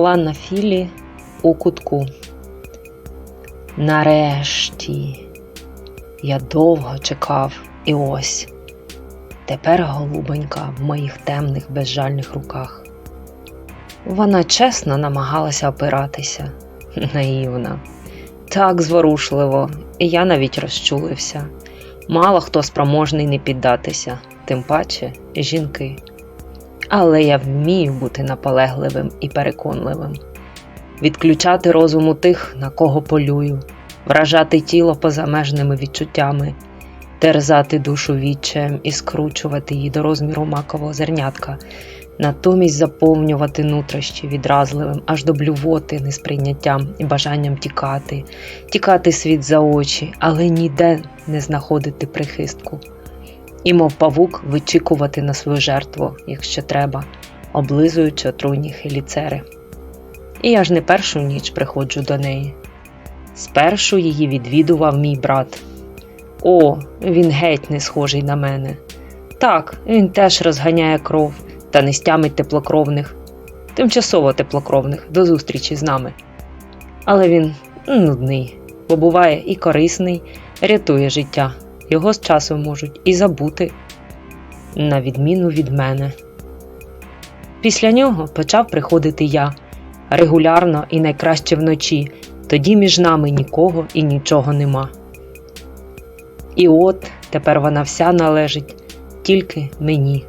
Ланна Філі у кутку. Нарешті я довго чекав, і ось тепер голубонька в моїх темних безжальних руках. Вона чесно намагалася опиратися, наївна, так зворушливо, і я навіть розчулився. Мало хто спроможний не піддатися, тим паче жінки. Але я вмію бути наполегливим і переконливим, відключати розум у тих, на кого полюю, вражати тіло позамежними відчуттями, терзати душу відчаєм і скручувати її до розміру макового зернятка, натомість заповнювати нутрощі відразливим аж до блювоти несприйняттям і бажанням тікати, тікати світ за очі, але ніде не знаходити прихистку. І, мов павук, вичікувати на свою жертву, якщо треба, облизуючи отруйні хеліцери. І я ж не першу ніч приходжу до неї. Спершу її відвідував мій брат. О, він геть не схожий на мене. Так, він теж розганяє кров та не стямить теплокровних, тимчасово теплокровних до зустрічі з нами. Але він нудний, бо буває і корисний, рятує життя. Його з часом можуть і забути, на відміну від мене. Після нього почав приходити я регулярно і найкраще вночі, тоді між нами нікого і нічого нема. І от тепер вона вся належить тільки мені.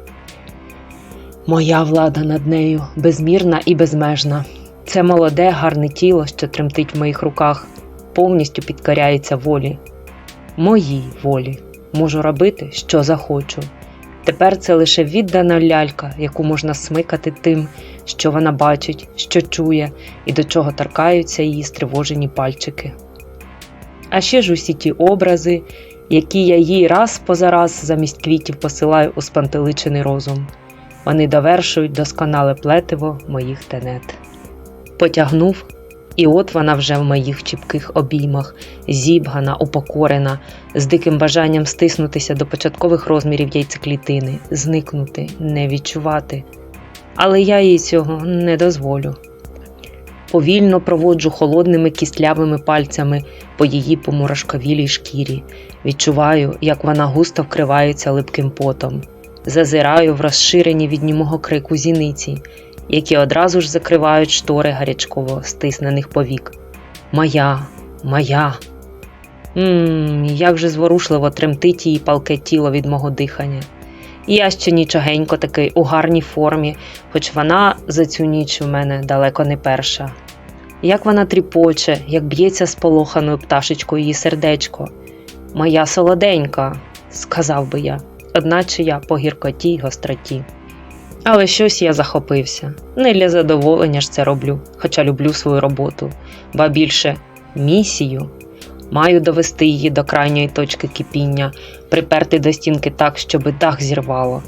Моя влада над нею безмірна і безмежна. Це молоде, гарне тіло, що тремтить в моїх руках, повністю підкоряється волі. Моїй волі можу робити, що захочу. Тепер це лише віддана лялька, яку можна смикати тим, що вона бачить, що чує і до чого торкаються її стривожені пальчики. А ще ж усі ті образи, які я їй раз поза раз замість квітів посилаю у спантеличений розум. Вони довершують досконале плетиво моїх тенет. Потягнув, і от вона вже в моїх чіпких обіймах, зібгана, упокорена, з диким бажанням стиснутися до початкових розмірів яйцеклітини, зникнути, не відчувати. Але я їй цього не дозволю. Повільно проводжу холодними кістлявими пальцями по її помурашковілій шкірі, відчуваю, як вона густо вкривається липким потом, зазираю в розширені від німого крику зіниці, які одразу ж закривають штори гарячково стиснених повік. Моя, моя. Ммм, як же зворушливо тремтить її палке тіло від мого дихання. Я ще нічогенько такий у гарній формі, хоч вона за цю ніч у мене далеко не перша. Як вона тріпоче, як б'ється з полоханою пташечкою її сердечко. Моя солоденька, сказав би я, одначе я по гіркоті й гостроті. Але щось я захопився. Не для задоволення ж це роблю, хоча люблю свою роботу, ба більше місію. Маю довести її до крайньої точки кипіння, приперти до стінки так, щоби дах зірвало.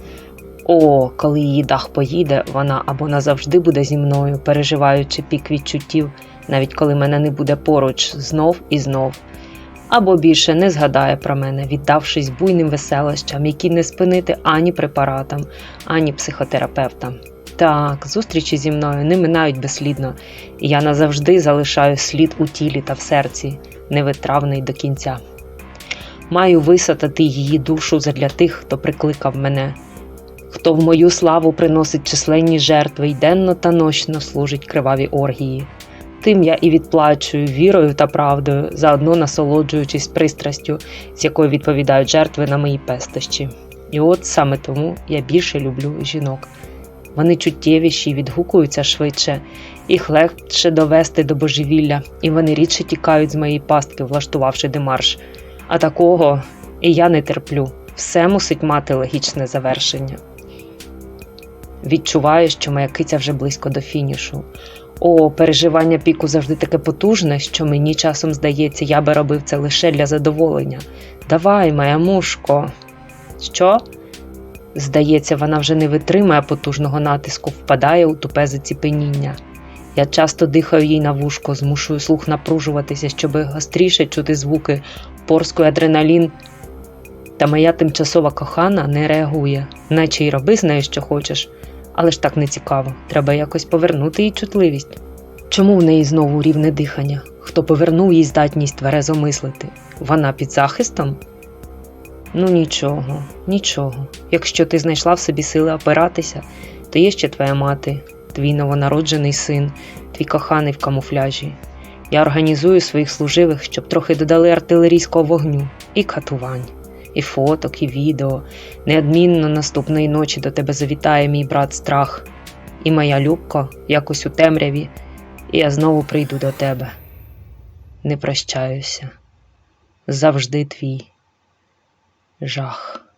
О, коли її дах поїде, вона або назавжди буде зі мною, переживаючи пік відчуттів, навіть коли мене не буде поруч знов і знов, або більше не згадає про мене, віддавшись буйним веселощам, які не спинити ані препаратам, ані психотерапевтам. Так, зустрічі зі мною не минають безслідно, і я назавжди залишаю слід у тілі та в серці, невитравний до кінця. Маю висатати її душу задля тих, хто прикликав мене, хто в мою славу приносить численні жертви й денно та нощно служить криваві оргії. Тим я і відплачую вірою та правдою, заодно насолоджуючись пристрастю, з якою відповідають жертви на мої пестощі. І от саме тому я більше люблю жінок. Вони чуттєвіші, відгукуються швидше, їх легше довести до божевілля, і вони рідше тікають з моєї пастки, влаштувавши демарш. А такого і я не терплю. Все мусить мати логічне завершення. Відчуваю, що моя киця вже близько до фінішу. О, переживання піку завжди таке потужне, що мені часом здається, я би робив це лише для задоволення. Давай, моя мушко. Що? Здається, вона вже не витримує потужного натиску, впадає у тупе заціпеніння. Я часто дихаю їй на вушко, змушую слух напружуватися, щоб гостріше чути звуки, порскою адреналін. Та моя тимчасова кохана не реагує, наче й роби з нею, що хочеш, але ж так не цікаво. Треба якось повернути їй чутливість. Чому в неї знову рівне дихання? Хто повернув їй здатність тверезо мислити? Вона під захистом? Ну нічого, нічого. Якщо ти знайшла в собі сили опиратися, то є ще твоя мати, твій новонароджений син, твій коханий в камуфляжі. Я організую своїх служивих, щоб трохи додали артилерійського вогню і катувань, і фоток, і відео. Неодмінно наступної ночі до тебе завітає мій брат страх, і моя любко якось у темряві, і я знову прийду до тебе. Не прощаюся. Завжди твій жах.